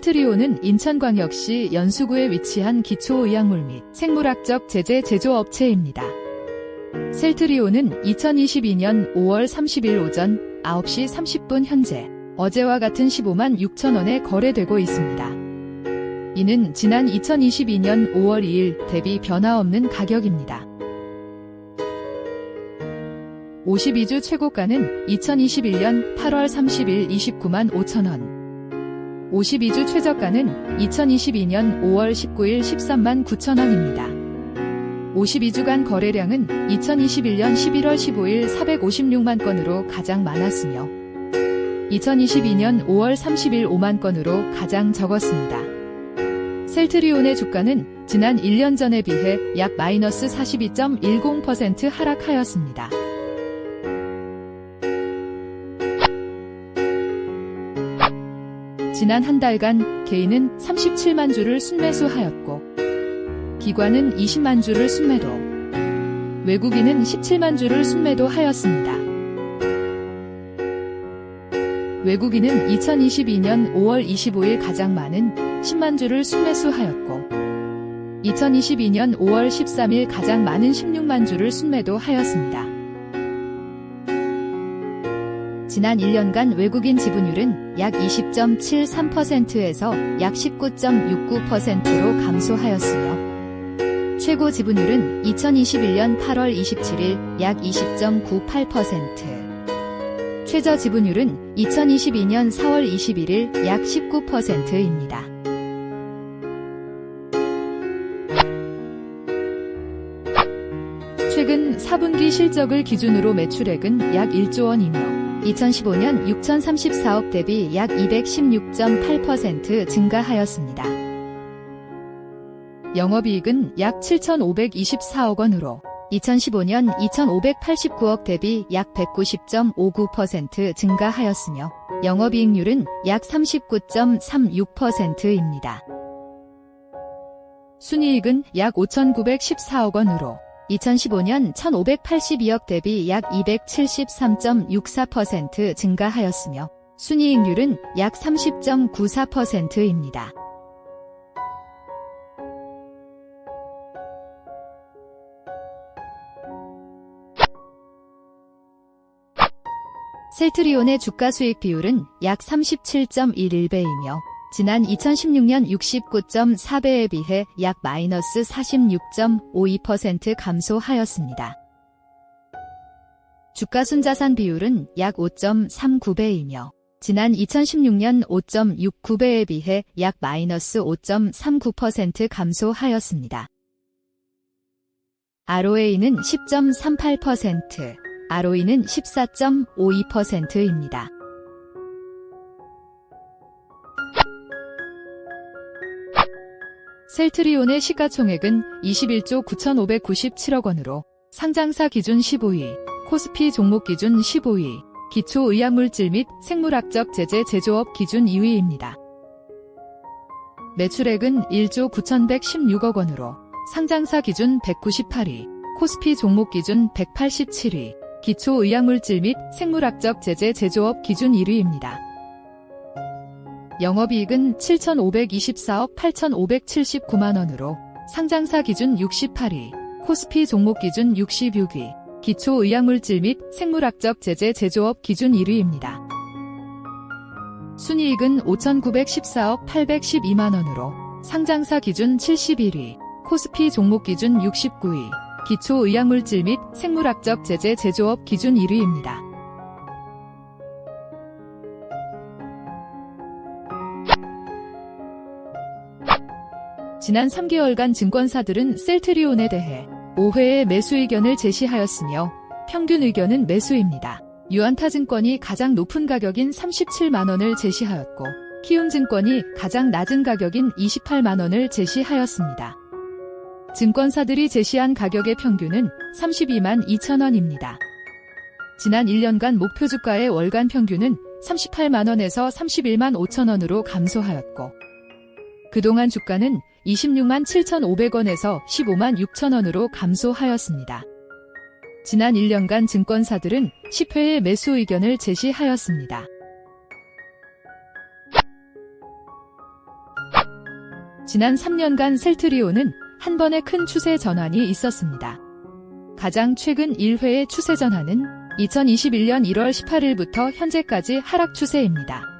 셀트리온은 인천광역시 연수구에 위치한 기초의약물 및 생물학적 제재 제조업체입니다. 셀트리온은 2022년 5월 30일 오전 9시 30분 현재 어제와 같은 15만 6천 원에 거래되고 있습니다. 이는 지난 2022년 5월 2일 대비 변화없는 가격입니다. 52주 최고가는 2021년 8월 30일 29만 5천 원. 52주 최저가는 2022년 5월 19일 13만 9천 원입니다. 52주간 거래량은 2021년 11월 15일 456만 건으로 가장 많았으며 2022년 5월 30일 5만 건으로 가장 적었습니다. 셀트리온의 주가는 지난 1년 전에 비해 약 마이너스 42.10% 하락하였습니다. 지난 한 달간 개인은 37만 주를 순매수하였고 기관은 20만 주를 순매도 외국인은 17만 주를 순매도하였습니다. 외국인은 2022년 5월 25일 가장 많은 10만 주를 순매수하였고 2022년 5월 13일 가장 많은 16만 주를 순매도하였습니다. 지난 1년간 외국인 지분율은 약 20.73%에서 약 19.69%로 감소하였으며 최고 지분율은 2021년 8월 27일 약 20.98%, 최저 지분율은 2022년 4월 21일 약 19%입니다. 최근 4분기 실적을 기준으로 매출액은 약 1조 원이며 2015년 6,034억 대비 약 216.8% 증가하였습니다. 영업이익은 약 7,524억 원으로 2015년 2,589억 대비 약 190.59% 증가하였으며 영업이익률은 약 39.36%입니다. 순이익은 약 5,914억 원으로 2015년 1,582억 대비 약 273.64% 증가하였으며 순이익률은 약 30.94%입니다. 셀트리온의 주가 수익 비율은 약 37.11배이며 지난 2016년 69.4배에 비해 약 마이너스 46.52% 감소하였습니다. 주가 순자산 비율은 약 5.39배이며 지난 2016년 5.69배에 비해 약 마이너스 5.39% 감소하였습니다. ROA는 10.38%, ROE는 14.52%입니다. 셀트리온의 시가총액은 21조 9,597억 원으로 상장사 기준 15위, 코스피 종목 기준 15위, 기초의약물질 및 생물학적 제재 제조업 기준 2위입니다. 매출액은 1조 9,116억 원으로 상장사 기준 198위, 코스피 종목 기준 187위, 기초의약물질 및 생물학적 제재 제조업 기준 1위입니다. 영업이익은 7,524억 8,579만 원으로 상장사 기준 68위, 코스피 종목 기준 66위, 기초의약물질 및 생물학적 제재 제조업 기준 1위입니다. 순이익은 5,914억 812만 원으로 상장사 기준 71위, 코스피 종목 기준 69위, 기초의약물질 및 생물학적 제재 제조업 기준 1위입니다. 지난 3개월간 증권사들은 셀트리온에 대해 5회의 매수 의견을 제시하였으며 평균 의견은 매수입니다. 유한타증권이 가장 높은 가격인 37만원을 제시하였고 키움증권이 가장 낮은 가격인 28만원을 제시하였습니다. 증권사들이 제시한 가격의 평균은 32만 2천원입니다. 지난 1년간 목표 주가의 월간 평균은 38만원에서 31만 5천원으로 감소하였고 그동안 주가는 26만 7,500원에서 15만 6천원으로 감소하였습니다. 지난 1년간 증권사들은 10회의 매수 의견을 제시하였습니다. 지난 3년간 셀트리온은 한 번의 큰 추세 전환이 있었습니다. 가장 최근 1회의 추세 전환은 2021년 1월 18일부터 현재까지 하락 추세입니다.